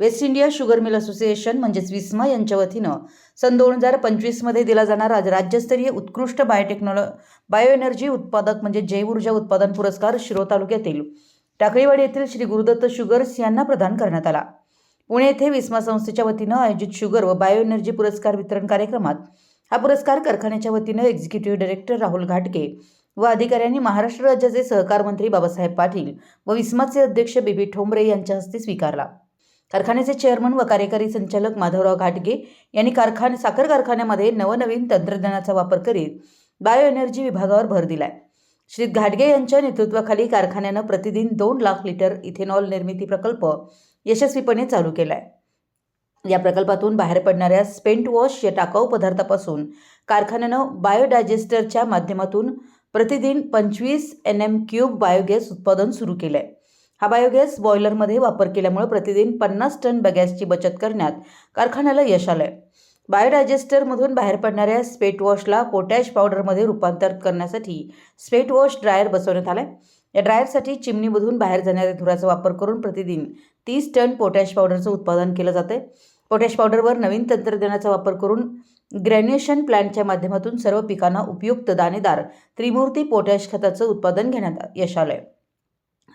West India sugar mill association म्हणजेच विस्मा यांच्या वतीनं सन दोन हजार पंचवीसमध्ये दिला जाणारा राज्यस्तरीय उत्कृष्ट बायोटेक्नॉलॉ बायो एनर्जी उत्पादक म्हणजे जैवऊर्जा उत्पादन पुरस्कार शिरो तालुक्यातील टाकळीवाडी येथील श्री गुरुदत्त शुगर्स यांना प्रदान करण्यात आला. पुणे येथे विस्मा संस्थेच्या वतीनं आयोजित शुगर व बायो एनर्जी पुरस्कार वितरण कार्यक्रमात हा पुरस्कार कारखान्याच्या वतीनं एक्झिक्युटिव्ह डायरेक्टर राहुल घाटके व अधिकाऱ्यांनी महाराष्ट्र राज्याचे सहकार मंत्री बाबासाहेब पाटील व विस्माचे अध्यक्ष बीबी ठोंबरे यांच्या हस्ते स्वीकारला. कारखान्याचे चेअरमन व कार्यकारी संचालक माधवराव घाटगे यांनी कारखान साखर कारखान्यामध्ये नवनवीन तंत्रज्ञानाचा वापर करीत बायो एनर्जी विभागावर भर दिलाय. श्री घाटगे यांच्या नेतृत्वाखाली कारखान्यानं प्रतिदिन दोन लाख लिटर इथेनॉल निर्मिती प्रकल्प यशस्वीपणे चालू केलाय. या प्रकल्पातून बाहेर पडणाऱ्या स्पेंट वॉश या टाकाऊ पदार्थापासून कारखान्यानं बायोडायजेस्टरच्या माध्यमातून प्रतिदिन पंचवीस एन एम क्यूब बायोगॅस उत्पादन सुरू केलं आहे हा बायोगॅस बॉयलरमध्ये वापर केल्यामुळे प्रतिदिन पन्नास टन बगॅसची बचत करण्यात कारखान्याला यश आलं आहे बायोडायजेस्टरमधून बाहेर पडणाऱ्या स्पेट वॉशला पोटॅश पावडरमध्ये रूपांतर करण्यासाठी स्पेट वॉश ड्रायर बसवण्यात आला आहे या ड्रायरसाठी चिमणीमधून बाहेर जाणाऱ्या धुराचा वापर करून प्रतिदिन तीस टन पोटॅश पावडरचं उत्पादन केलं जातं पोटॅश पावडरवर नवीन तंत्रज्ञानाचा वापर करून ग्रॅन्युएशन प्लॅन्टच्या माध्यमातून सर्व पिकांना उपयुक्त दाणेदार त्रिमूर्ती पोटॅश खताचं उत्पादन घेण्यात यश आलं आहे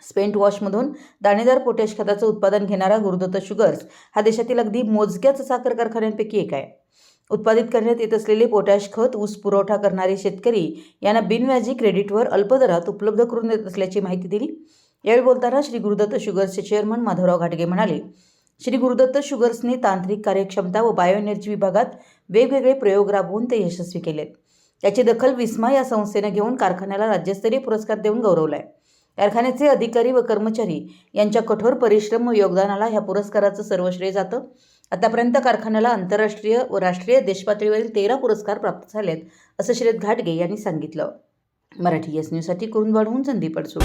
स्पेंट वॉशमधून दाणेदार पोटॅश खताचं उत्पादन घेणारा गुरुदत्त शुगर्स हा देशातील अगदी मोजक्याच साखर कारखान्यांपैकी एक आहे. उत्पादित करण्यात येत असलेले पोटॅश खत ऊस पुरवठा करणारे शेतकरी यांना बिनव्याजी क्रेडिटवर अल्प दरात उपलब्ध करून देत असल्याची माहिती दिली. यावेळी बोलताना श्री गुरुदत्त शुगर्सचे चेअरमन माधवराव घाटगे म्हणाले श्री गुरुदत्त शुगर्सने तांत्रिक कार्यक्षमता व बायो एनर्जी विभागात वेगवेगळे प्रयोग राबवून ते यशस्वी केलेत. त्याची दखल विस्मा या संस्थेनं घेऊन कारखान्याला राज्यस्तरीय पुरस्कार देऊन गौरवला आहे कारखान्याचे अधिकारी व कर्मचारी यांच्या कठोर परिश्रम व योगदानाला ह्या पुरस्काराचं सर्व श्रेय जातं. आतापर्यंत कारखान्याला आंतरराष्ट्रीय व राष्ट्रीय देशपातळीवरील तेरा पुरस्कार प्राप्त झालेत असं श्रीत घाटगे यांनी सांगितलं. मराठी एस न्यूजसाठी करून वाढवून संदीप अडसूळ.